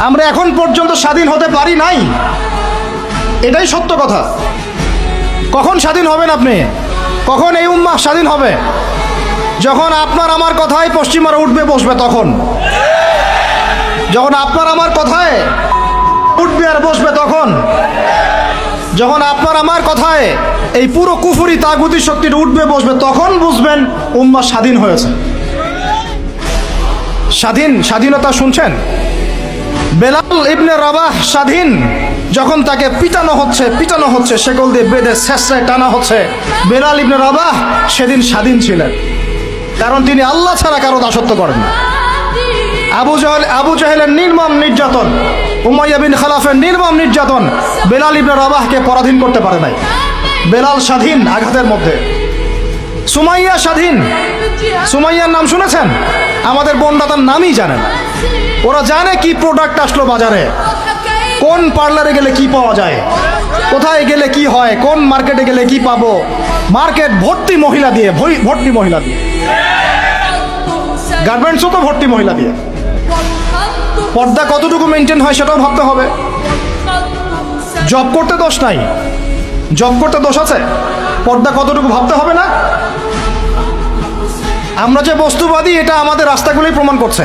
আমরা এখন পর্যন্ত স্বাধীন হতে পারি নাই। এটাই সত্য কথা। কখন স্বাধীন হবেন আপনি? কখন এই উম্মাহ স্বাধীন হবে? যখন আপনার আমার কথায় পশ্চিমারা উঠবে বসবে তখন। যখন আপনার আমার কথায় উঠবে আর বসবে তখন। যখন আপনার আমার কথায় এই পুরো কুফুরি তাগুতি শক্তিটা উঠবে বসবে তখন বুঝবেন উম্মা স্বাধীন হয়েছে। স্বাধীন স্বাধীনতা শুনছেন? বেলাল ইবনে রাবাহ স্বাধীন, যখন তাকে পিটানো হচ্ছে পিটানো হচ্ছে সেকল দিয়ে বেঁধে শেষরায় টানা হচ্ছে, বেলাল ইবনে রাবাহ সেদিন স্বাধীন ছিলেন। কারণ তিনি আল্লাহ ছাড়া কারও দাসত্ব করেন আবু জাহেল, আবু জাহেলের নির্মম নির্যাতন, উমাইয়া বিন খালাফের নির্মম নির্যাতন বেলাল ইবনে রাবাহকে পরাধীন করতে পারে নাই। বেলাল স্বাধীন আঘাতের মধ্যে। সুমাইয়া স্বাধীন। সুমাইয়ার নাম শুনেছেন? আমাদের বোনরা তার নামই জানে না ওরা জানে কি প্রোডাক্ট আসলো বাজারে। কোন পার্লারে গেলে কি পাওয়া যায়? কোথায় গেলে কি হয়? কোন মার্কেটে গেলে কি পাবো? মার্কেট ভর্তি মহিলা দিয়ে ভর্তি মহিলা দিয়ে। গার্মেন্টসও তো ভর্তি মহিলা দিয়ে। পর্দা কতটুকু মেনটেন হয় সেটাও ভাবতে হবে। জব করতে দোষ নাই। জব করতে দোষ আছে? পর্দা কতটুকু ভাবতে হবে না? আমরা যে বস্তুবাদী, এটা আমাদের রাস্তাগুলোই প্রমাণ করছে।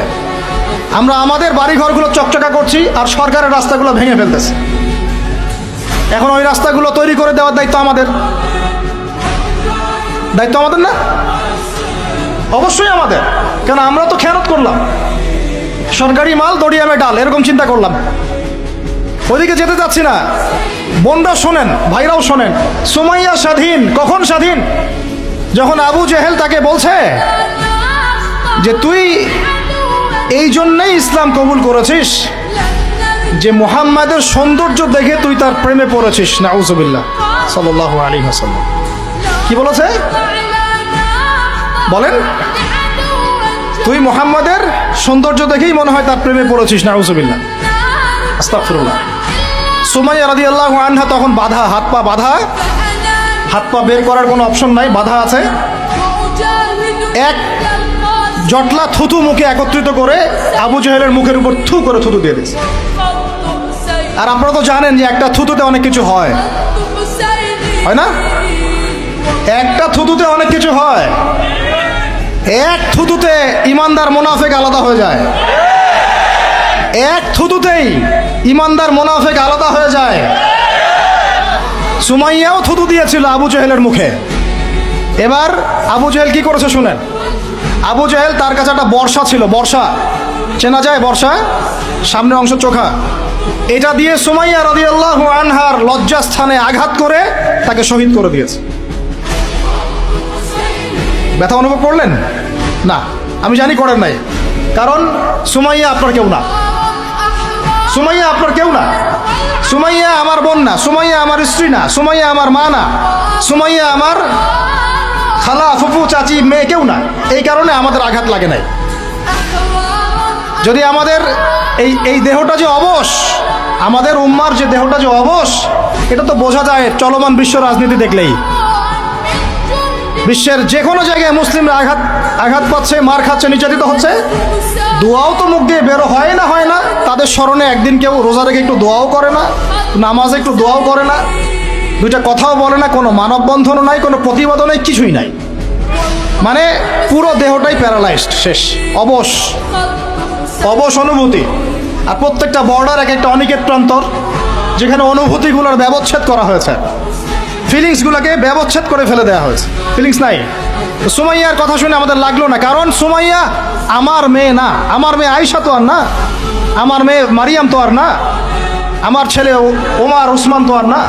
আমরা আমাদের বাড়িঘরগুলো চকচকা করছি আর সরকারের রাস্তাগুলো ভেঙে ফেলতেছে। এখন ওই রাস্তাগুলো তৈরি করে দেওয়ার দায়িত্ব আমাদের। দায়িত্ব আমাদের না? অবশ্যই আমাদের। কেন আমরা তো খেয়ানত করলাম। সরকারি মাল দড়িয়ামে ডাল, এরকম চিন্তা করলাম। ওইদিকে যেতে চাচ্ছি না। বোনরা শোনেন, ভাইরাও শোনেন। সুমাইয়া স্বাধীন, কখন স্বাধীন? যখন আবু জেহেল তাকে বলছে যে, তুই এই জন্যই ইসলাম কবুল করেছিস যে মুহাম্মাদের সৌন্দর্য দেখে তুই তার প্রেমে পড়েছিস, নাউজুবিল্লাহ। সাল্লাহ আলী হাসাল্লাম কি বলেছে? বলেন। তুই মোহাম্মদের সৌন্দর্য দেখেই মনে হয় তার প্রেমে পড়েছিস, নাউজুবিল্লাহ। আস্তাগফিরুল্লাহ। সুমাইয়া রাদিয়াল্লাহু আনহা তখন বাধা, হাত পা বাধা। হাত পা বের করার কোনো অপশন নাই, বাধা আছে। এক জটলা থুতু মুখে একত্রিত করে আবু জাহেলের মুখের উপর থু করে থুতু দিয়ে দিয়েছে। আর আপনারা তো জানেন যে একটা থুতুতে অনেক কিছু হয়। হয় না? একটা থুতুতে অনেক কিছু হয়। এক থুতুতে ইমানদার মোনাফেক আলাদা হয়ে যায়। এক থুতুতেই ইমানদার মোনাফেক আলাদা হয়ে যায়। সুমাইয়াও থুতু দিয়েছিল আবু জেহেলের মুখে। এবার আবু জেহেল কি করেছে শুনেন। আবু জেহেল, তার কাছে একটা বর্ষা ছিল, বর্ষা। চেনা যায় বর্ষা? সামনের অংশ চোখা। এটা দিয়ে সুমাইয়া রাদিয়াল্লাহু আনহার লজ্জাস্থানে আঘাত করে তাকে শহীদ করে দিয়েছে। ব্যথা অনুভব করলেন? না, আমি জানি করেন নাই। কারণ সুমাইয়া আপনার কেউ না। সুমাইয়া আপনার কেউ না। সুমাইয়া আমার বোন না। সুমাইয়া আমার স্ত্রী না। সুমাইয়া আমার মা না। সুমাইয়া আমার খালা, ফুফু, চাচি, মেয়ে কেউ না এই কারণে আমাদের আঘাত লাগে নাই। যদি আমাদের এই এই দেহটা যে অবশ, আমাদের উম্মার যে দেহটা যে অবশ, এটা তো বোঝা যায় চলমান বিশ্ব রাজনীতি দেখলেই। বিশ্বের যে কোনো জায়গায় মুসলিমরা আঘাত আঘাত পাচ্ছে, মার খাচ্ছে, নির্যাতিত হচ্ছে। দোয়াও তো মুখ দিয়ে বেরো, হয় না হয় না, তাদের স্মরণে একদিন কেউ রোজা রেখে একটু দোয়াও করে না, নামাজে একটু দোয়াও করে না। দুইটা কথাও বলে না, কোনো মানববন্ধনও নাই, কোনো প্রতিবাদও নাই, কিছুই নাই। মানে পুরো দেহটাই প্যারালাইজড, শেষ, অবশ অবশ অনুভূতি। আর প্রত্যেকটা বর্ডার এক একটা অনিকেত প্রান্তর, যেখানে অনুভূতিগুলোর ব্যবচ্ছেদ করা হয়েছে। ফিলিংসগুলোকে ব্যবচ্ছেদ করে ফেলে দেওয়া হয়েছে। ফিলিংস নাই। সুমাইয়ার কথা শুনে আমাদের লাগল না, কারণ সুমাইয়া আমার মেয়ে না, আমার মেয়ে আয়সা তো আর না, আমার মেয়ে মারিয়াম তো আর না, আমার ছেলে ওমার উসমান তো আর না।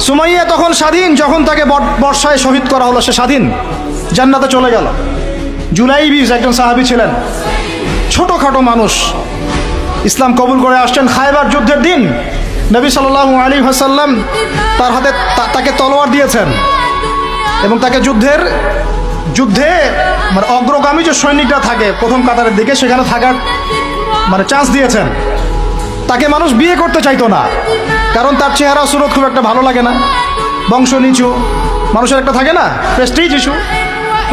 সুমাইয়া তখন স্বাধীন, যখন তাকে বর- বর্ষায় শহীদ করা হলো, সে স্বাধীন। জান্নাতে চলে গেল। জুলাই বিশ একজন সাহাবী ছিলেন। ছোটোখাটো মানুষ। ইসলাম কবুল করে আসছেন খায়বার যুদ্ধের দিন। নবী সাল্লাল্লাহু আলী হাসাল্লাম তার হাতে তাকে তলোয়ার দিয়েছেন এবং তাকে যুদ্ধের যুদ্ধে মানে অগ্রগামী যে সৈনিকরা থাকে প্রথম কাতারের দিকে, সেখানে থাকার মানে চান্স দিয়েছেন। তাকে মানুষ বিয়ে করতে চাইতো না। কারণ তার চেহারা সুরত খুব একটা ভালো লাগে না। বংশ নিচু, মানুষের একটা থাকে না প্রেস্টিজ ইস্যু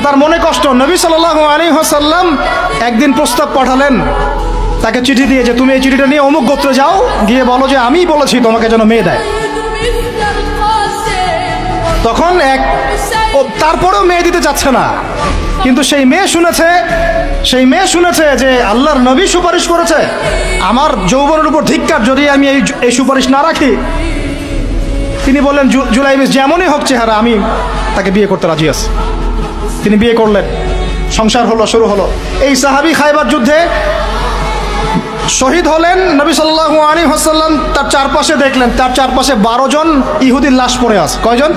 তার মনে কষ্ট, নবী সাল্লাল্লাহু আলী হাসাল্লাম একদিন প্রস্তাব পাঠালেন, তাকে চিঠি দিয়ে যে, তুমি এই চিঠিটা নিয়ে অমুক গোত্রে যাও, গিয়ে বলো যে আমিই বলেছি তোমাকে যেন মেয়ে দেয়। তখন এক তারপরেও মেয়ে দিতে চাচ্ছে না। কিন্তু সেই মেয়ে শুনেছে, সেই মেয়ে শুনেছে যে আল্লাহর নবী সুপারিশ করেছে। আমার যৌবনের উপর ধিক্কার যদি আমি এই এই সুপারিশ না রাখি, তিনি বললেন জুলাই মিস যেমনই হোক চেহারা, আমি তাকে বিয়ে করতে রাজি আছি। তিনি বিয়ে করলেন। সংসার হলো, শুরু হলো। এই সাহাবি খাইবার যুদ্ধে শহীদ হলেন, নবী সাল্লাহ আলী হাসাল্লাম তার চারপাশে দেখলেন, তার চারপাশে বারো জন ইহুদির লাশ পড়ে আছে। কয়জন?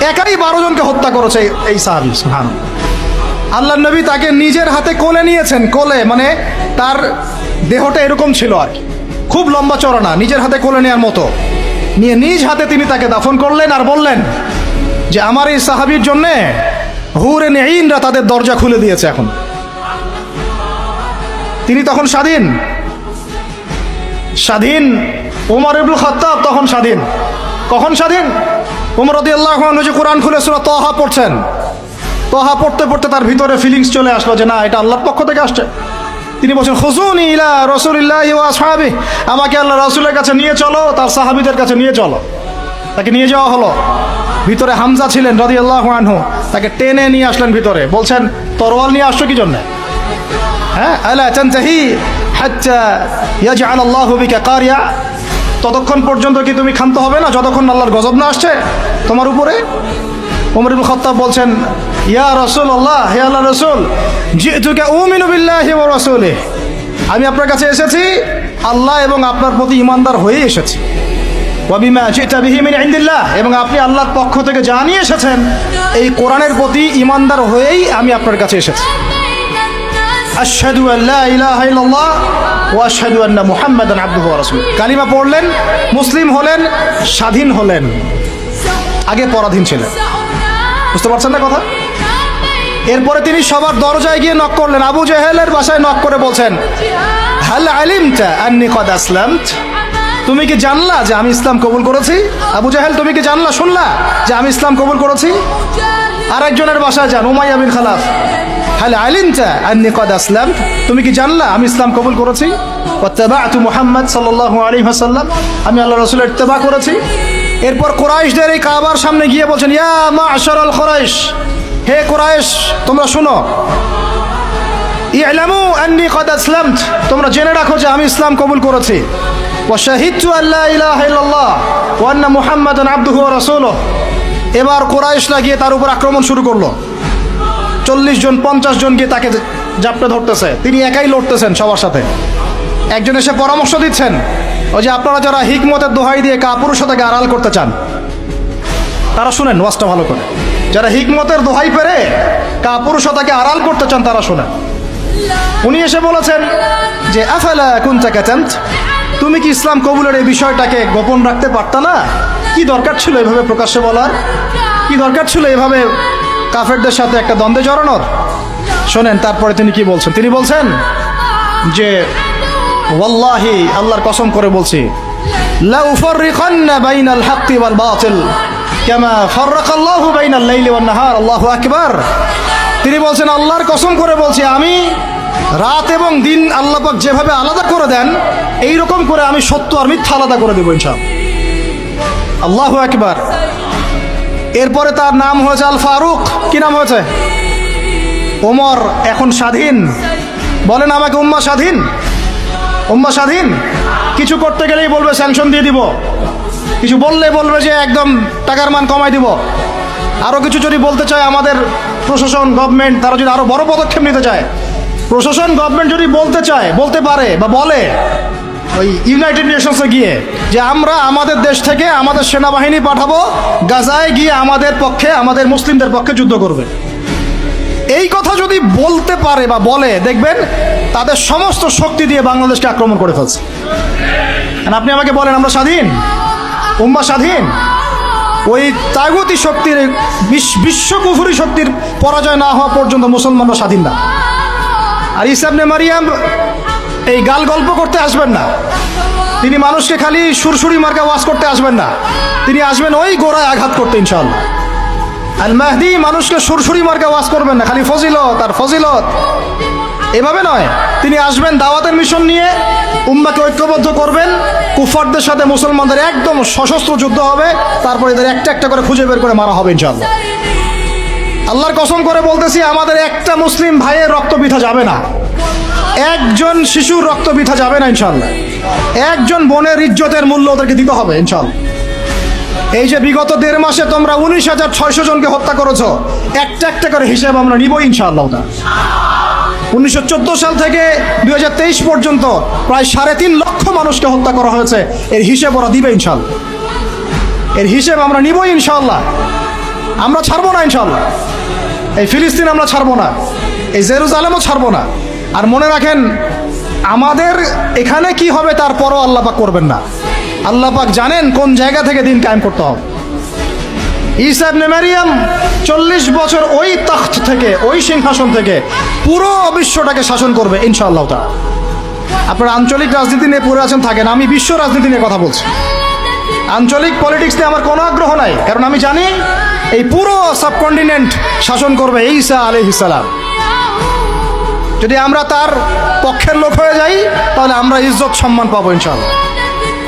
একাই বারো জনকে হত্যা করেছে এই- সাহাবি সুবহান আল্লাহ নবী তাকে নিজের হাতে কোলে নিয়েছেন, কোলে মানে তার দেহটা এরকম ছিল আর কি। খুব লম্বা চড়ানা, নিজের হাতে কোলে নেওয়ার মতো। নিয়ে নিজ হাতে তিনি তাকে দাফন করলেন আর বললেন যে, আমার এই সাহাবির জন্যে হুরে নেইনরা তাদের দরজা খুলে দিয়েছে এখন। তিনি তখন স্বাধীন। স্বাধীন ওমর ইবুল খত্তাব তখন স্বাধীন। কখন স্বাধীন? ওমর রদি আল্লাহ কোরআন খুলে সুরা তহা পড়ছেন। তহা পড়তে পড়তে তার ভিতরে ফিলিংস চলে আসলো যে না, এটা আল্লাহর পক্ষ থেকে আসছে। তিনি বলছেন হুসুন ইলা রসুলিল্লাহ সাহাবি আমাকে আল্লাহ রসুলের কাছে নিয়ে চলো, তার সাহাবিদের কাছে নিয়ে চলো। তাকে নিয়ে যাওয়া হলো। ভিতরে হামজা ছিলেন রদি আল্লাহ আনহু, তাকে টেনে নিয়ে আসলেন ভিতরে। বলছেন, তরোয়াল নিয়ে আসছো কি জন্যে? হ্যাঁ আলা তানতাহি হাত্তা ইয়াজআল আল্লাহু কারিয়া। ততক্ষণ পর্যন্ত কি তুমি ক্ষান্ত হবে না, যতক্ষণ আল্লাহর গজব না আসছে তোমার উপরে? ওমর ইবনে খাত্তাব বলছেন, ইয়া রাসূলুল্লাহ, হে আল্লাহ রাসূল, জিতুকা উমিনু বিল্লাহি ওয়া রাসূলিহি। আমি আপনার কাছে এসেছি, আল্লাহ এবং আপনার প্রতি ইমানদার হয়ে এসেছি। ওয়াবিমা জিতা বিহি মিন ইনদিল্লাহ, এবং আপনি আল্লাহর পক্ষ থেকে জানিয়ে এসেছেন, এই কোরআনের প্রতি ইমানদার হয়েই আমি আপনার কাছে এসেছি। আশহাদু আল্লা ইলাহা ইল্লাল্লাহ ওয়া কালিমা পড়লেন, মুসলিম হলেন, স্বাধীন হলেন, আগে পরাধীন ছিলেন। বুঝতে পারছেন না কথা? এরপরে তিনি সবার দরজায় গিয়ে নক করলেন। আবু জেহেলের বাসায় নক করে বলছেন, হাল কদ আসলামত? তুমি কি জানলা যে আমি ইসলাম কবুল করেছি? আবু জাহেল, তুমি কি জানলা, শুনলা যে আমি ইসলাম কবুল করেছি? আরেকজনের বাসায় যান, উমাইয়া বিন খালাফ। হাল আলিমতা আন্নি কদ আসলাম তুমি কি জানলা আমি ইসলাম কবুল করেছি? ওয়াত্তাবাআতু মুহাম্মদ সাল্লাল্লাহু আলাইহি ওয়াসাল্লাম। আমি আল্লাহ রাসূলের ইত্তেবা করেছি। এরপর কোরাইশদের এই কাবার সামনে গিয়ে বলছেন, ইয়া মাশারাল কোরাইশ, হে কোরাইশ, তোমরা শুনো। ইলামু আন্নি কদ আসলামত, তোমরা জেনে রাখো যে আমি ইসলাম কবুল করেছি। ওয়া শাহিদতু আল্লা ইলাহা ইল্লাল্লাহ ওয়া আন্না মুহাম্মাদান আবদুহু ওয়া রাসূলুহু। এবার কোরাইশরা গিয়ে তার উপর আক্রমণ শুরু করল। চল্লিশ জন, পঞ্চাশ জন গিয়ে তাকে জাপটে ধরতেছে। তিনি একাই লড়তেছেন সবার সাথে। একজন এসে পরামর্শ দিচ্ছেন ওই যে আপনারা যারা হিকমতের দোহাই দিয়ে কাপুরুষতাকে আড়াল করতে চান, তারা শুনেন, ওয়াজটা ভালো করে। যারা হিকমতের দোহাই পেরে কাপুরুষতাকে আড়াল করতে চান, তারা শুনেন। উনি এসে বলেছেন যে, আফালা কুন চাকাচান্ত তুমি কি ইসলাম কবুলের এই বিষয়টাকে গোপন রাখতে পারতা না? কি দরকার ছিল এভাবে প্রকাশ্যে বলার? কি দরকার ছিল এভাবে কাফেরদের সাথে একটা দ্বন্দ্বে জড়ানোর? শোনেন, তারপরে তিনি কি বলছেন? তিনি বলছেন যে ওয়াল্লাহি, আল্লাহর কসম করে বলছি। তিনি বলছেন, আল্লাহর কসম করে বলছি আমি, রাত এবং দিন আল্লাহ পাক যেভাবে আলাদা করে দেন এই রকম করে আমি সত্য আর মিথ্যা আলাদা করে দেবো ইনশাআল্লাহ। আল্লাহু আকবার। এরপরে তার নাম হয়েছে আল ফারুক। কি নাম হয়েছে? ওমর, এখন স্বাধীন। বলেন আমাকে, উম্মা স্বাধীন? উম্মা স্বাধীন, কিছু করতে গেলেই বলবে স্যাংশন দিয়ে দিব। কিছু বললে বলবে যে একদম টাকার মান কমাই দিব। আরও কিছু যদি বলতে চায় আমাদের প্রশাসন গভর্নমেন্ট তারা যদি আরও বড় পদক্ষেপ নিতে চায়। প্রশাসন গভর্নমেন্ট যদি বলতে চায়, বলতে পারে বা বলে ওই ইউনাইটেড নেশনসে গিয়ে যে আমরা আমাদের দেশ থেকে আমাদের সেনাবাহিনী পাঠাবো, গাজায় গিয়ে আমাদের পক্ষে, আমাদের মুসলিমদের পক্ষে যুদ্ধ করবে। এই কথা যদি বলতে পারে বা বলে, দেখবেন তাদের সমস্ত শক্তি দিয়ে বাংলাদেশকে আক্রমণ করে ফেলছে। আপনি আমাকে বলেন, আমরা স্বাধীন? উম্মা স্বাধীন? ওই তাগতি শক্তির, বিশ- বিশ্বকুফুরি শক্তির পরাজয় না হওয়া পর্যন্ত মুসলমানরা স্বাধীন না। আর ইসলামনে মারিয়াম এই গাল গল্প করতে আসবেন না। তিনি মানুষকে খালি সুরসুরি মার্কা ওয়াজ করতে আসবেন না। তিনি আসবেন ওই গোড়ায় আঘাত করতে, ইনশাআল্লাহ। আল মাহদি মানুষকে সুরসুরি মার্কা ওয়াজ করবেন না, খালি ফজিলত আর ফজিলত। এভাবে নয়। তিনি আসবেন, দাওয়াতের মিশন নিয়ে উম্মাকে ঐক্যবদ্ধ করবেন। কুফারদের সাথে মুসলমানদের একদম সশস্ত্র যুদ্ধ হবে। তারপর এদের একটা একটা করে খুঁজে বের করে মারা হবে, ইনশাআল্লাহ। আল্লাহর কসম করে বলতেছি, আমাদের একটা মুসলিম ভাইয়ের রক্ত বিথা যাবে না। একজন শিশুর রক্ত বিথা যাবে না ইনশাল্লাহ একজন বোনের ইজ্জতের মূল্য ওদেরকে দিতে হবে ইনশাল্লাহ এই যে বিগত দেড় মাসে তোমরা উনিশ হাজার ছয়শো জনকে হত্যা করেছ, একটা একটা করে হিসেব আমরা নিবই ইনশাআল্লাহ। উনিশশো চোদ্দ সাল থেকে দু হাজার তেইশ পর্যন্ত প্রায় সাড়ে তিন লক্ষ মানুষকে হত্যা করা হয়েছে। এর হিসেব ওরা দিবে ইনশাল্লাহ এর হিসেব আমরা নিবই ইনশাল্লাহ আমরা ছাড়বো না ইনশাল্লাহ এই ফিলিস্তিন আমরা ছাড়বো না। এই জেরুজালেমও ছাড়বো না। আর মনে রাখেন, আমাদের এখানে কি হবে তারপরও আল্লাপাক করবেন না। আল্লাপাক জানেন কোন জায়গা থেকে দিন কায়েম করতে হবে। ইসাব নেমারিয়াম চল্লিশ বছর ওই তখ্ত থেকে, ওই সিংহাসন থেকে পুরো বিশ্বটাকে শাসন করবে, ইনশাআল্লাহ তা আপনারা আঞ্চলিক রাজনীতি নিয়ে পড়ে আছেন, থাকেন, আমি বিশ্ব রাজনীতি নিয়ে কথা বলছি। আঞ্চলিক পলিটিক্স নিয়ে আমার কোনো আগ্রহ নাই, কারণ আমি জানি এই পুরো সাবকন্টিনেন্ট শাসন করবে ঈসা আলহিসাল্লাম যদি আমরা তার পক্ষের লোক হয়ে যাই, তাহলে আমরা ইজ্জত সম্মান পাবো, ইনশাআল্লাহ।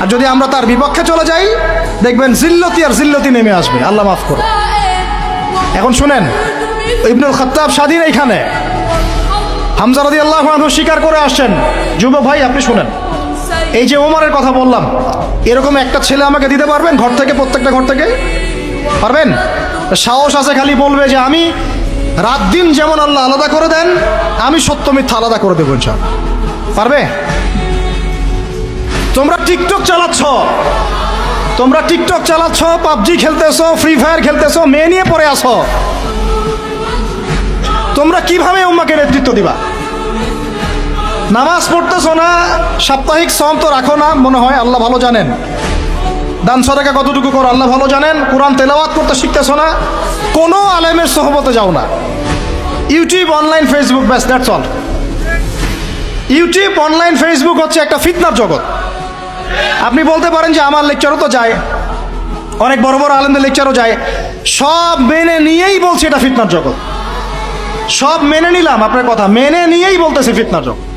আর যদি আমরা তার বিপক্ষে চলে যাই, দেখবেন জিল্লতি আর জিল্লতি নেমে আসবে। আল্লাহ মাফ করো এখন শুনেন, ইবনুল খত্তাব স্বাধীন এইখানে। হামজা রাদি আল্লাহ স্বীকার করে আসছেন। যুব ভাই, আপনি শুনেন। এই যে ওমরের কথা বললাম, এরকম একটা ছেলে আমাকে দিতে পারবেন ঘর থেকে, প্রত্যেকটা ঘর থেকে? পারবেন? সাহস আছে খালি বলবে যে আমি রাত দিন যেমন আল্লাহ আলাদা করে দেন, আমি সত্য মিথ্যা আলাদা করে দেবো। পারবে? তোমরা টিকটক চালাচ্ছ। তোমরা টিকটক চালাচ্ছ, পাবজি খেলতেছো ফ্রি ফায়ার খেলতেছো, মেয়ে নিয়ে পড়ে আসো তোমরা কীভাবে উম্মাকে নেতৃত্ব দিবা? নামাজ পড়তেছো না? সাপ্তাহিক সম তো রাখো না, মনে হয় আল্লাহ ভালো জানেন। দান সদাকা কতটুকু করো, আল্লাহ ভালো জানেন। কোরআন তেলাওয়াত করতে শিখতেছো না? কোনো আলেমের সহবতে যাও না। ইউটিউব অনলাইন ফেসবুক ব্যাস that's all YouTube online Facebook হচ্ছে একটা ফিতনার জগৎ। আপনি বলতে পারেন যে আমার লেকচারও তো যায়। অনেক বড় বড় আলেমদের লেকচারও যায়। সব মেনে নিয়েই বলছে এটা ফিতনার জগৎ। সব মেনে নিলাম আপনার কথা। মেনে নিয়েই বলতেছে ফিতনার জগৎ।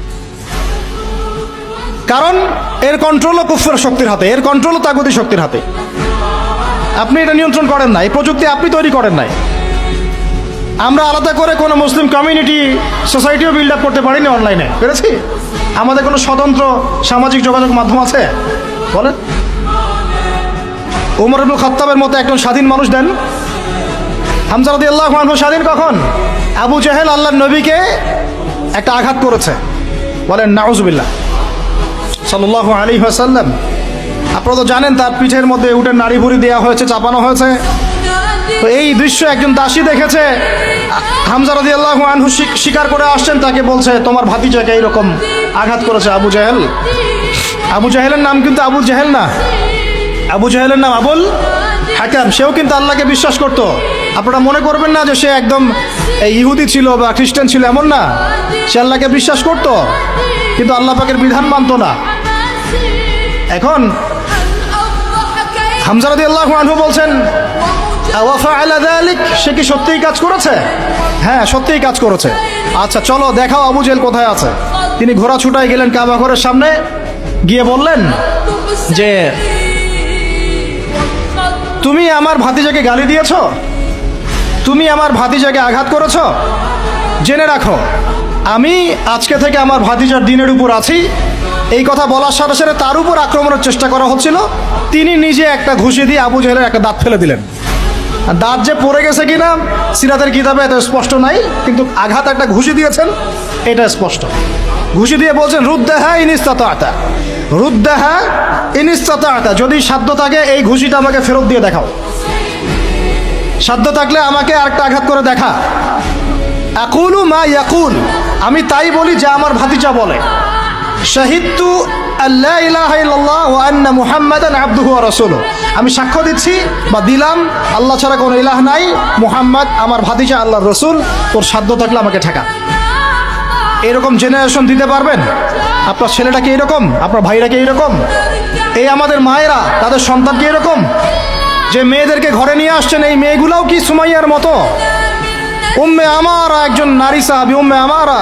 কারণ এর কন্ট্রোলও কুফর শক্তির হাতে, এর কন্ট্রোলও তাগতি শক্তির হাতে। আপনি এটা নিয়ন্ত্রণ করেন না। এই প্রযুক্তি আপনি তৈরি করেন নাই। আমরা আলাদা করে কোনো মুসলিম কমিউনিটি সোসাইটিও বিল্ড আপ করতে পারিনি অনলাইনে পেরেছি? আমাদের কোনো স্বতন্ত্র সামাজিক যোগাযোগ মাধ্যম আছে? বলেন। উমর ইবনুল খত্তাবের মতো একজন স্বাধীন মানুষ দেন। হামজা রাদি আল্লাহ স্বাধীন কখন? আবু জাহেল আল্লাহ নবীকে একটা আঘাত করেছে। বলেন, নাউজুবিল্লাহ। সাল্লাহ আলী হাসাল্লাম আপনারা তো জানেন তার পিঠের মধ্যে উঠে নাড়ি ভুড়ি দেওয়া হয়েছে, চাপানো হয়েছে। তো এই দৃশ্য একজন দাসী দেখেছে। হামজা রাদি আল্লাহ আনহু স্বী- স্বীকার করে আসছেন, তাকে বলছে, তোমার ভাতিজাকে এইরকম আঘাত করেছে আবু জাহেল? আবু জাহেলের নাম কিন্তু আবু জাহেল না। আবু জাহেলের নাম আবুল হাকাম। সেও কিন্তু আল্লাহকে বিশ্বাস করত। আপনারা মনে করবেন না যে সে একদম ইহুদি ছিল বা খ্রিস্টান ছিল, এমন না। সে আল্লাহকে বিশ্বাস করত, কিন্তু আল্লাহ পাকের বিধান মানত না। এখন হামজা আল্লাহ আনহু বলছেন সে কি সত্যিই কাজ করেছে? হ্যাঁ সত্যিই কাজ করেছে। আচ্ছা চলো, দেখাও আবু জেল কোথায় আছে। তিনি ঘোড়া ছুটায় গেলেন কাবা ঘরের সামনে, গিয়ে বললেন যে, তুমি আমার ভাতিজাকে গালি দিয়েছ? তুমি আমার ভাতিজাকে আঘাত করেছ? জেনে রাখো, আমি আজকে থেকে আমার ভাতিজার দিনের উপর আছি। এই কথা বলার সাথে সাথে তার উপর আক্রমণের চেষ্টা করা হচ্ছিল। তিনি নিজে একটা ঘুষি দিয়ে আবু জেহেলের একটা দাঁত ফেলে দিলেন। দাঁত যে পড়ে গেছে কিনা, সিরাতের কিতাবে এত স্পষ্ট নাই, কিন্তু আঘাত একটা ঘুষি দিয়েছেন, এটা স্পষ্ট। ঘুষি দিয়ে বলছেন রুদ্দাহা ইনিস্তাতা রুদ্দাহা ইনিস্তাতা যদি সাধ্য থাকে, এই ঘুষিটা আমাকে ফেরত দিয়ে দেখাও। সাধ্য থাকলে আমাকে আরেকটা আঘাত করে দেখা। আকুলু মা ইয়াকুল। আমি তাই বলি যা আমার ভাতিজা বলে। শাহিদতু রাসূলুহু। আমি সাক্ষ্য দিচ্ছি বা দিলাম, আল্লাহ ছাড়া কোনো ইলাহ নাই। মুহাম্মদ আমার ভাতিজা আল্লাহর রসুল, তোর সাধ্য থাকলে আমাকে ঠেকা। এরকম জেনারেশন দিতে পারবেন? আপনার ছেলেটাকে এরকম? আপনার ভাইরা কি এরকম? এই আমাদের মায়েরা, তাদের সন্তানকে এরকম? যে মেয়েদেরকে ঘরে নিয়ে আসছেন, এই মেয়েগুলাও কি সুমাইয়ার মতো? উম্মে আমারা একজন নারী সাহাবি, উম্মে আমারা।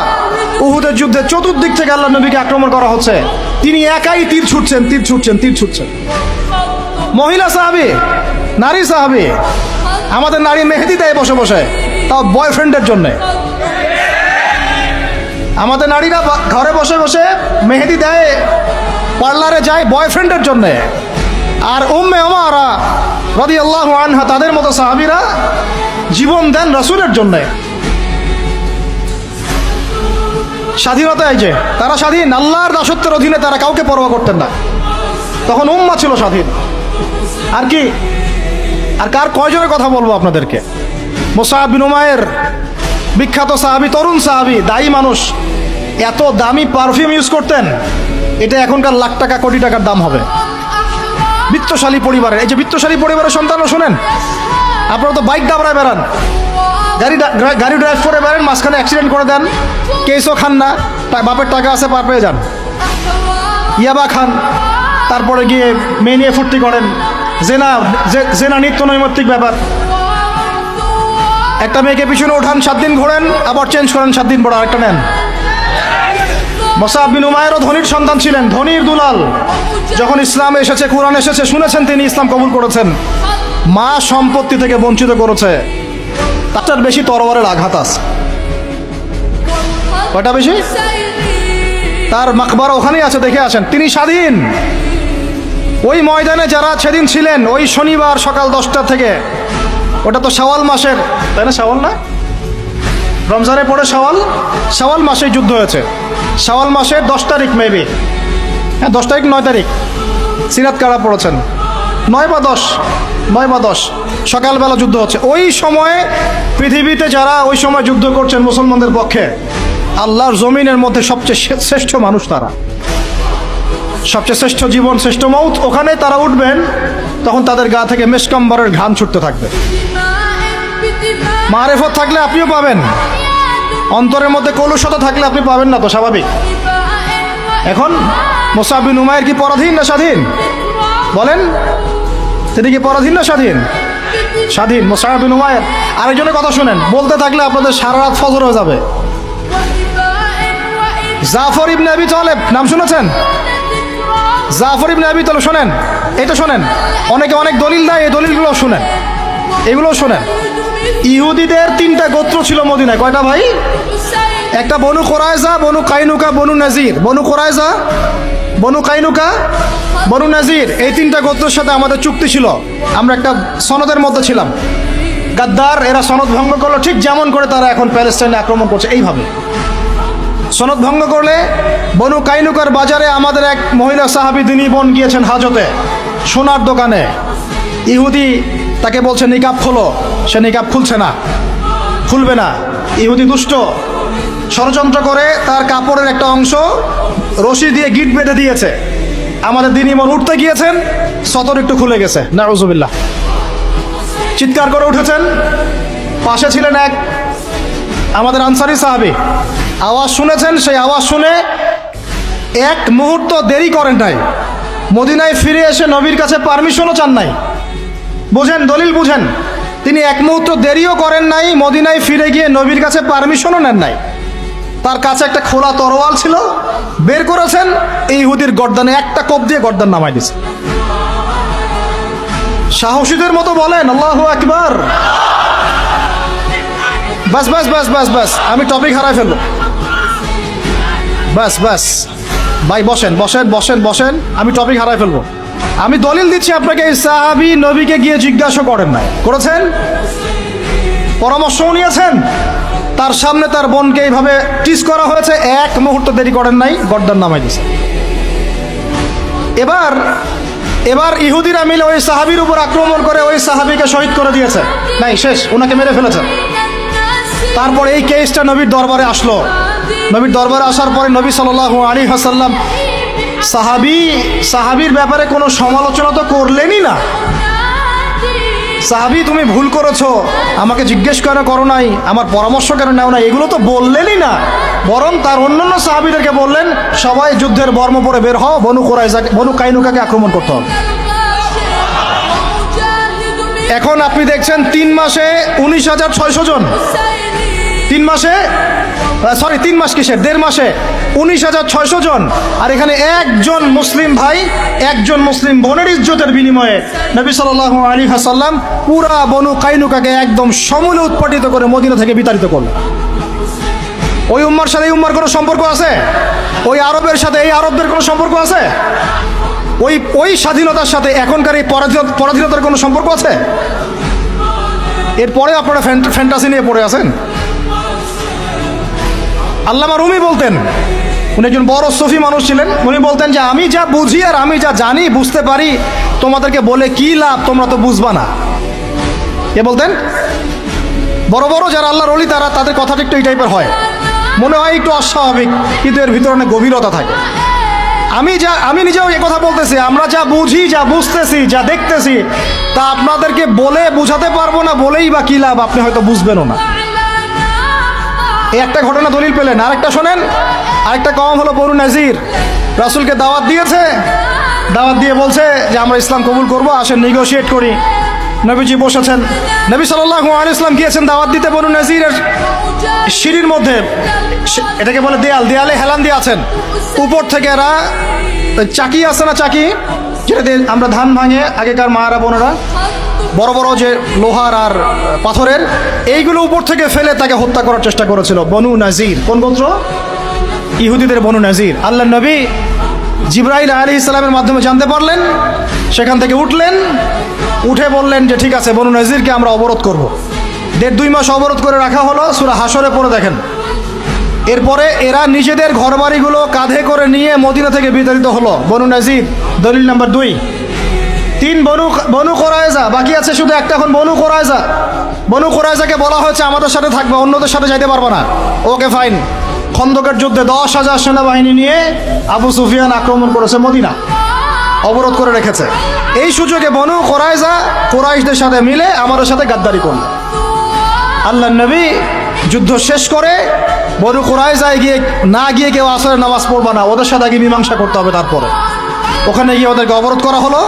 উহুদের যুদ্ধে চতুর্দিক থেকে আল্লাহ নবীকে আক্রমণ করা হচ্ছে। তিনি একাই তীর ছুটছেন তীর ছুটছেন তীর ছুটছেন। মহিলা সাহাবি, নারী সাহাবি, আমাদের নারী মেহেদি দেয় বসে বসে, তাও বয়ফ্রেন্ডের জন্যে। আমাদের নারীরা ঘরে বসে বসে মেহেদি দেয়, পার্লারে যায় বয়ফ্রেন্ডের জন্যে। আর উম্মে আমারা রদি আল্লাহ আনহা, তাদের মতো সাহাবিরা জীবন দেন রসুলের জন্যে। স্বাধীনতা এই যে, তারা স্বাধীন, আল্লাহর দাসত্বের অধীনে তারা কাউকে পরোয়া করতেন না। তখন উম্মা ছিল স্বাধীন। আর কি? আর কার কয়জনের কথা বলব আপনাদেরকে? মোসাহাব বিন উমায়ের বিখ্যাত সাহাবি, তরুণ সাহাবি, দায়ী মানুষ, এত দামি পারফিউম ইউজ করতেন, এটা এখনকার লাখ টাকা, কোটি টাকার দাম হবে। বিত্তশালী পরিবারের, এই যে বিত্তশালী পরিবারের সন্তানও শোনেন আপনারা তো বাইক দাবড়ায় বেড়ান। গাড়ি গাড়ি ড্রাইভ করে বেড়ান, মাঝখানে অ্যাক্সিডেন্ট করে দেন কেসও খান না বাপের টাকা আছে, পার পেয়ে যান। ইয়াবা খান, তারপরে গিয়ে মেয়ে নিয়ে ফুর্তি করেন। জেনা জেনা নিত্য নৈমিত্তিক ব্যাপার। একটা মেয়েকে পিছনে ওঠান, সাত দিন ঘোরেন, আবার চেঞ্জ করেন, সাত দিন পর আরেকটা নেন। মোসাব বিন উমায়েরও ধনির সন্তান ছিলেন, ধনির দুলাল। যখন ইসলাম এসেছে, কোরআন এসেছে, শুনেছেন তিনি, ইসলাম কবুল করেছেন। মা সম্পত্তি থেকে বঞ্চিত করেছে। তার বেশি তরবারের আঘাত আছে। কয়টা বেশি? তার মাকবার ওখানেই আছে, দেখে আসেন। তিনি স্বাধীন। ওই ময়দানে যারা সেদিন ছিলেন, ওই শনিবার সকাল দশটা থেকে, ওটা তো শাওয়াল মাসের, তাই না শাওয়াল না? রমজানের পরে শাওয়াল? শাওয়াল মাসে যুদ্ধ হয়েছে। শাওয়াল মাসের দশ তারিখ মেবি হ্যাঁ দশ তারিখ, নয় তারিখ। সিরাত কারা পড়েছেন? নয় বা দশ, নয় বা দশ। সকালবেলা যুদ্ধ হচ্ছে। ওই সময়ে পৃথিবীতে যারা ওই সময় যুদ্ধ করছেন মুসলমানদের পক্ষে, আল্লাহর জমিনের মধ্যে সবচেয়ে শ্রেষ্ঠ মানুষ তারা। সবচেয়ে শ্রেষ্ঠ জীবন, শ্রেষ্ঠ মৌত, ওখানে তারা উঠবেন, তখন তাদের গা থেকে মেসকম্বরের ঘাম ছুটতে থাকবে। মারেফত থাকলে আপনিও পাবেন। অন্তরের মধ্যে কলুষতা থাকলে আপনি পাবেন না তো, স্বাভাবিক। এখন মোসাবিন উমায়ের কি পরাধীন না স্বাধীন? বলেন তিনি কি পরাধীন না স্বাধীন? স্বাধীন মোসাহাবিন উমায়ের আরেকজনের কথা শুনেন, বলতে থাকলে আপনাদের সারা রাত ফজর হয়ে যাবে। জাফর ইবনে আবি তালেব, নাম শুনেছেন? জাফর ইবনে আবি তালেব, শোনেন, এটা শোনেন। অনেকে অনেক দলিল দেয়, এই দলিলগুলো শোনেন। এগুলো শোনেন। ইহুদিদের তিনটা গোত্র ছিল মদিনায়। কয়টা ভাই? একটা বনু কোরাইজা, বনু কাইনুকা, বনু নাজির। বনু কোরাইজা, বনু কাইনুকা বনু নাজির, এই তিনটা গোত্রের সাথে আমাদের চুক্তি ছিল। আমরা একটা সনদের মধ্যে ছিলাম। গাদ্দার, এরা সনদ ভঙ্গ করল, ঠিক যেমন করে তারা এখন প্যালেস্টাইনে আক্রমণ করছে, এইভাবে। সনদ ভঙ্গ করলে বনু কাইনুকার বাজারে আমাদের এক মহিলা সাহাবি দিনী বোন গিয়েছেন হাজতে, সোনার দোকানে। ইহুদি তাকে বলছে, নিকাব খোলো, সে নিকাব খুলছে না, খুলবে না। ইহুদি দুষ্ট ষড়যন্ত্র করে তার কাপড়ের একটা অংশ রশি দিয়ে গিট বেঁধে দিয়েছে। আমাদের দিন বোন উঠতে গিয়েছেন সতর একটু খুলে গেছে। নাউজুবিল্লাহ। চিৎকার করে উঠেছেন পাশে ছিলেন এক আমাদের আনসারি সাহাবি। আওয়াজ শুনেছেন সেই আওয়াজ শুনে এক মুহূর্ত দেরি করেন নাই। মদিনায় ফিরে এসে নবীর কাছে পারমিশনও চান নাই। বুঝেন দলিল বুঝেন। তিনি এক মুহূর্ত দেরিও করেন নাই মদিনায় ফিরে গিয়ে নবীর কাছে পারমিশনও নেন নাই। তার কাছে একটা খোলা তরোয়াল ছিল, বের করেছেন এই ইহুদির গর্দানে একটা কোপ দিয়ে গর্দান নামাই দিছে সাহসীদের মতো বলেন, আল্লাহ একবার বাস বাস বাস বাস বাস, আমি টপিক হারাই ফেলব। বাস বাস, ভাই, বসেন বসেন বসেন বসেন, আমি টপিক হারাই ফেলব। আমি দলিল দিচ্ছি আপনাকে সাহাবি নবীকে গিয়ে জিজ্ঞাসা করেন নাই। করেছেন? পরামর্শও নিয়েছেন? তার সামনে তার বোনকে এইভাবে টিস করা হয়েছে। এক মুহূর্ত দেরি করেন নাই, গর্দান নামাই দিছে এবার এবার ইহুদিরা মিলে ওই সাহাবির উপর আক্রমণ করে ওই সাহাবিকে শহীদ করে দিয়েছে। নাই, শেষ, ওনাকে মেরে ফেলেছে। তারপর এই কেসটা নবীর দরবারে আসলো। নবীর দরবারে আসার পরে নবী সাল আলী হাসাল্লাম সাহাবি, সাহাবির ব্যাপারে কোনো সমালোচনা তো করলেনই না। সাহাবি, তুমি ভুল করেছ। আমাকে জিজ্ঞেস করে করো নাই? আমার পরামর্শ কেন নেও না এগুলো তো বললেনই না। বরং তার অন্যান্য সাহাবিদেরকে বললেন, সবাই যুদ্ধের বর্ম পরে বের হও, বনু কোরাইজাকে, বনু কাইনুকাকে আক্রমণ করতে হবে। এখন আপনি দেখছেন, তিন মাসে উনিশ হাজার ছয়শো জন। তিন মাসে? সরি তিন মাস কিসের? দেড় মাসে। উনিশ হাজার ছয়শো জন। আর এখানে একজন মুসলিম ভাই, একজন মুসলিম বোনের ইজ্জতের বিনিময়ে নবী সাল আলী হাসাল্লাম পুরা বনু কাইনুকাকে একদম সমূলে উৎপাটিত করে মদিনা থেকে বিতাড়িত করলেন ওই উম্মার সাথে এই উম্মার কোনো সম্পর্ক আছে? ওই আরবের সাথে এই আরবদের কোনো সম্পর্ক আছে? ওই ওই স্বাধীনতার সাথে এখনকার এই পরাধীন- পরাধীনতার কোনো সম্পর্ক আছে? এরপরে আপনারা ফ্যান- ফ্যান্টাসি নিয়ে পড়ে আছেন? আল্লামা রুমি বলতেন। উনি একজন বড় সফি মানুষ ছিলেন। উনি বলতেন যে, আমি যা বুঝি আর আমি যা জানি, বুঝতে পারি, তোমাদেরকে বলে কি লাভ তোমরা তো বুঝবা না। কে বলতেন, বড় বড় যারা আল্লাহর অলি, তারা তাদের কথাটা একটু এই টাইপের হয়। মনে হয় একটু অস্বাভাবিক, কিন্তু এর ভিতরে অনেক গভীরতা থাকে। আমি যা, আমি নিজেও এ কথা বলতেছি, আমরা যা বুঝি, যা বুঝতেছি, যা দেখতেছি, তা আপনাদেরকে বলে বুঝাতে পারব না, বলেই বা কি লাভ, আপনি হয়তো বুঝবেনও না। এই একটা ঘটনা দলিল পেলেন। আরেকটা শোনেন। আরেকটা কম হলো বরু নাজির। রাসুলকে দাওয়াত দিয়েছে। দাওয়াত দিয়ে বলছে যে, আমরা ইসলাম কবুল করব, আসেন নেগোশিয়েট করি। নবীজি বসেছেন। নবী সাল্লাহ ইসলাম গিয়েছেন দাওয়াত দিতে বরু নাজিরের সিঁড়ির মধ্যে। এটাকে বলে দেয়াল। দেয়ালে হেলান দিয়ে আছেন। উপর থেকে এরা চাকি আছে না চাকি? যেটা আমরা ধান ভাঙে আগেকার মায়েরা বোনেরা বড় বড় যে লোহার আর পাথরের, এইগুলো উপর থেকে ফেলে তাকে হত্যা করার চেষ্টা করেছিল বনু নাজির। কোন গোত্র? ইহুদিদের বনু নাজির। আল্লাহ নবী জিব্রাইল আলী ইসলামের মাধ্যমে জানতে পারলেন, সেখান থেকে উঠলেন, উঠে বললেন যে, ঠিক আছে, বনু নাজিরকে আমরা অবরোধ করব। দেড় দুই মাস অবরোধ করে রাখা হলো, সুরা হাসরে পরে দেখেন। এরপরে এরা নিজেদের ঘরবাড়িগুলো কাঁধে করে নিয়ে মদিনা থেকে বিতাড়িত হলো। বনু নাজির, দলিল নাম্বার দুই। তিন বনু বনু কোরায়জা বাকি আছে শুধু একটা এখন বনু কোরায়জা বনু কোরায়জাকে বলা হয়েছে, আমাদের সাথে থাকবে, অন্যদের সাথে যাইতে পারবে না। Okay, fine. খন্দকের যুদ্ধে দশ হাজার সেনাবাহিনী নিয়ে আবু সুফিয়ান আক্রমণ করেছে মদিনা। অবরোধ করে রেখেছে। এই সুযোগে বনু কোরাইজা কোরাইশদের সাথে মিলে আমাদের সাথে গাদ্দারি করল। আল্লাহ নবী যুদ্ধ শেষ করে বনু কোরাইজায় গিয়ে না গিয়ে কেউ আসরে নামাজ পড়বে না, ওদের সাথে আগে মীমাংসা করতে হবে তারপরে। ওখানে গিয়ে ওদেরকে অবরোধ করা হলো।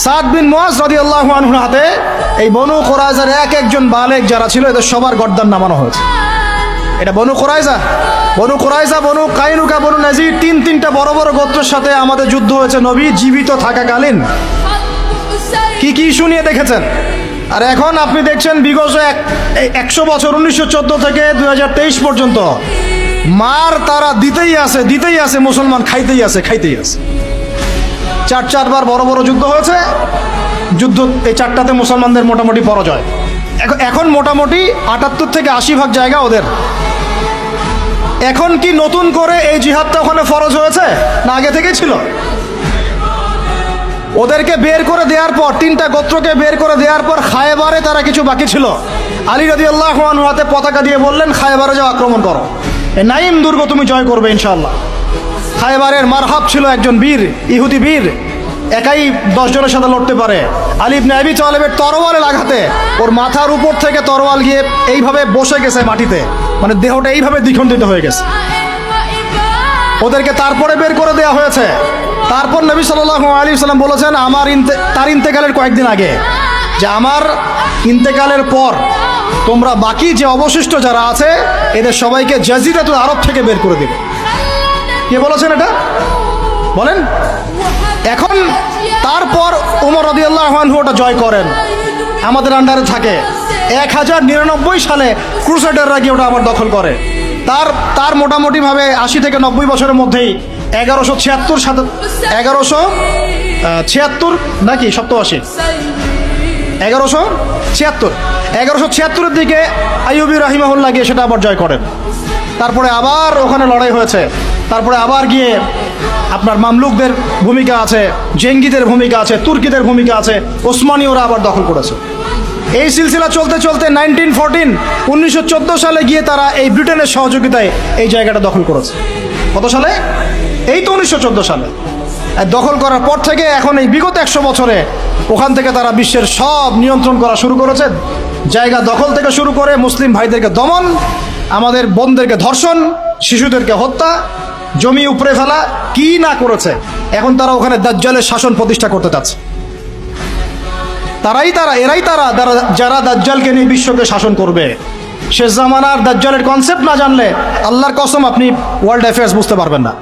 সাদ বিন মোয়াজ রদি আল্লাহ হাতে এই বনু কোরাইজার এক একজন বালেক যারা ছিল, এদের সবার গর্দান নামানো হয়েছে। এটা বনু কোরাইজা? বনু কোরাইজা, বনু কাইনুকা, বনু নাজির, তিন তিনটা বড় বড় গোত্রের সাথে আমাদের যুদ্ধ হয়েছে। নবী জীবিত থাকাকালীন। কি কি ইস্যু নিয়ে দেখেছেন? আর এখন আপনি দেখছেন বিগত এক একশো বছর, উনিশশো চোদ্দ থেকে দুই হাজার তেইশ পর্যন্ত মার তারা দিতেই আছে দিতেই আছে, মুসলমান খাইতেই আছে খাইতেই আছে। চার চারবার বড় বড় যুদ্ধ হয়েছে। যুদ্ধ এই চারটাতে মুসলমানদের মোটামুটি পরাজয়। এখন- মোটামুটি আটাত্তর থেকে আশি ভাগ জায়গা ওদের। এখন কি নতুন করে এই জিহাদটা ওখানে ফরজ হয়েছে? না আগে থেকেই ছিল। ওদেরকে বের করে দেওয়ার পর, তিনটা গোত্রকে বের করে দেওয়ার পর খায়েবারে তারা কিছু বাকি ছিল। আলী রদি আল্লাহ হাতে পতাকা দিয়ে বললেন, খায়েবারে যাও, আক্রমণ করো। নাইম দুর্গ তুমি জয় করবে ইনশাল্লাহ খায়েবারের মারহাব ছিল একজন বীর, ইহুদি বীর। একাই দশ জনের সাথে লড়তে পারে। আলিব নাইবি তালেবের তরোয়ালের আঘাতে ওর মাথার উপর থেকে তরোয়াল গিয়ে এইভাবে বসে গেছে মাটিতে। মানে দেহটা এইভাবে দ্বিখণ্ডিত হয়ে গেছে। ওদেরকে তারপরে বের করে দেওয়া হয়েছে। তারপর নবী সাল্লাহ আলী সাল্লাম বলেছেন, আমার ইন্তে, তার ইন্তেকালের কয়েকদিন আগে। যে আমার ইন্তেকালের পর তোমরা বাকি যে অবশিষ্ট যারা আছে, এদের সবাইকে জাজিরাতুল আরব থেকে বের করে দেবে। কে বলেছেন এটা? বলেন। এখন তারপর উমর রদি আল্লাহ ওটা জয় করেন। আমাদের আন্ডারে থাকে। এক হাজার নিরানব্বই সালে ক্রুসেডাররা গিয়ে ওটা আবার দখল করে। তার তার মোটামুটিভাবে আশি থেকে নব্বই বছরের মধ্যেই এগারোশো ছিয়াত্তর সাত, এগারোশো ছিয়াত্তর নাকি সপ্তআশি? এগারোশো ছিয়াত্তর। এগারোশো ছিয়াত্তরের দিকে আইয়ুবি রাহিমাহুল্লাহ গিয়ে সেটা আবার জয় করেন। তারপরে আবার ওখানে লড়াই হয়েছে। তারপরে আবার গিয়ে আপনার মামলুকদের ভূমিকা আছে, জেঙ্গিদের ভূমিকা আছে, তুর্কিদের ভূমিকা আছে ওসমানীয়রা আবার দখল করেছে। এই সিলসিলা চলতে চলতে নাইনটিন ফোরটিন, উনিশশো সালে গিয়ে তারা এই ব্রিটেনের সহযোগিতায় এই জায়গাটা দখল করেছে। কত সালে? এই তো উনিশশো চোদ্দ সালে। দখল করার পর থেকে এখন এই বিগত একশো বছরে ওখান থেকে তারা বিশ্বের সব নিয়ন্ত্রণ করা শুরু করেছে। জায়গা দখল থেকে শুরু করে মুসলিম ভাইদেরকে দমন আমাদের বোনদেরকে ধর্ষণ, শিশুদেরকে হত্যা, জমি উপরে ফেলা, কি না করেছে? এখন তারা ওখানে দাজ্জালের শাসন প্রতিষ্ঠা করতে চাচ্ছে। তারাই তারা, এরাই তারা যারা- দাজ্জালকে নিয়ে বিশ্বকে শাসন করবে। শেষ জামানার দাজ্জালের কনসেপ্ট না জানলে আল্লাহর কসম আপনি ওয়ার্ল্ড অ্যাফেয়ার্স বুঝতে পারবেন না।